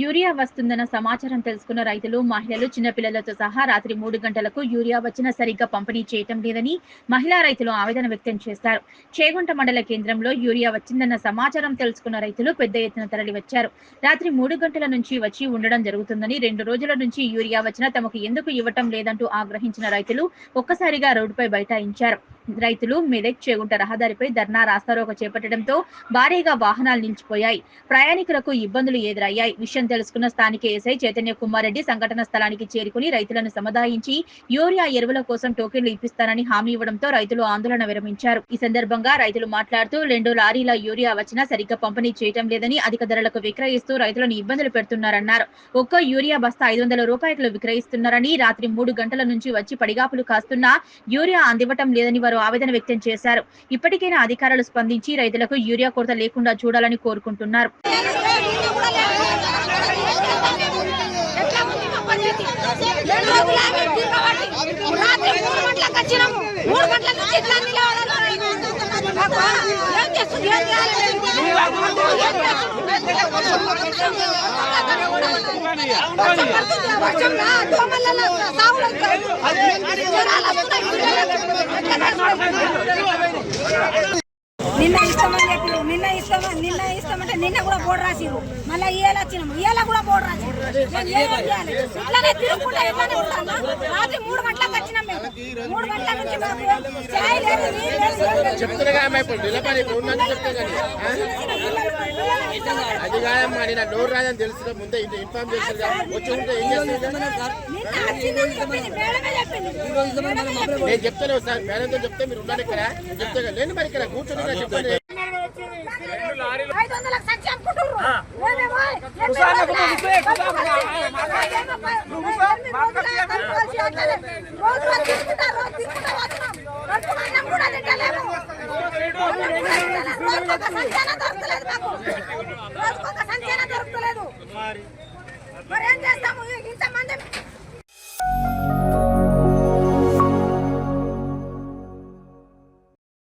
Urea వస్తుందన్న సమాచారం తెలుసుకున్న రైతులు మహిళలు చిన్నపిల్లలతో సహా రాత్రి మూడు గంటలకు యూరియా వచ్చినా సరిగ్గా పంపిణీ చేయటం లేదని మహిళా రైతులు ఆవేదన వ్యక్తం చేశారు. చేగుంట మండల కేంద్రంలో యూరియా వచ్చిందన్న సమాచారం తెలుసుకున్న రైతులు పెద్ద ఎత్తున తరలి వచ్చారు రాత్రి మూడు గంటల నుంచి వచ్చి ఉండడం జరుగుతుందని రెండు రోజుల నుంచి యూరియా వచ్చినా తమకు ఎందుకు ఇవ్వటం లేదంటూ ఆగ్రహించిన రైతులు ఒక్కసారిగా రోడ్డుపై బైఠాయించారు. రైతులు మెదక్ చేగుంట రహదారిపై ధర్నా రాస్తారోక చేపట్టడంతో భారీగా వాహనాలు నిలిచిపోయాయి. ప్రయాణికులకు ఇబ్బందులు ఎదురయ్యాయి. విషయం తెలుసుకున్న స్థానిక ఎస్ఐ చైతన్య కుమార్ రెడ్డి సంఘటన స్థలానికి చేరుకుని రైతులను సముదాయించి యూరియా ఎరువుల కోసం టోకెన్లు ఇప్పిస్తానని హామీ ఇవ్వడంతో రైతులు ఆందోళన విరమించారు. ఈ సందర్భంగా రైతులు మాట్లాడుతూ రెండు లారీల యూరియా వచ్చినా సరిగ్గా పంపిణీ చేయటం లేదని అధిక ధరలకు విక్రయిస్తూ రైతులను ఇబ్బందులు పెడుతున్నారన్నారు. ఒక్క యూరియా బస్తా ఐదు వందల రూపాయలు విక్రయిస్తున్నారని రాత్రి మూడు గంటల నుంచి వచ్చి పడిగాపులు కాస్తున్నా యూరియా అందివ్వటం లేదని వారు ఆవేదన వ్యక్తం చేశారు. ఇప్పటికైనా అధికారులు స్పందించి రైతులకు యూరియా కొరత లేకుండా చూడాలని కోరుకుంటున్నారు. రెండు నిన్న ఇస్తామని చెప్పి నిన్న ఇస్తామని నిన్న ఇస్తామంటే నిన్న కూడా బోర్డు రాసిరు మళ్ళీ ఇయ్యాల వచ్చినాము. ఇయ్యాల కూడా బోర్డు రాసిరు ఇట్లానే తిరుగుకుంటా ఇట్లానే ఉంటామా రాత్రి మూడు గంటలకు వచ్చినాం మేము. మూడు గంటల నుంచి మాకు చాయ్ లేదు నీళ్ళు లేదు, అది కాదమ్మా నేను డోర్ రాదని తెలుసు ముందే ఇన్ఫార్మ్ చేసింది వచ్చి ఉంటే ఏం చెప్పింది. నేను చెప్తాను సార్ మేడంతో చెప్తే మీరు ఉండాలి ఇక్కడ. చెప్తే కదా. లేని మరి ఇక్కడ కూర్చొని కూడా చెప్పండి దొరకలేదు మాకు.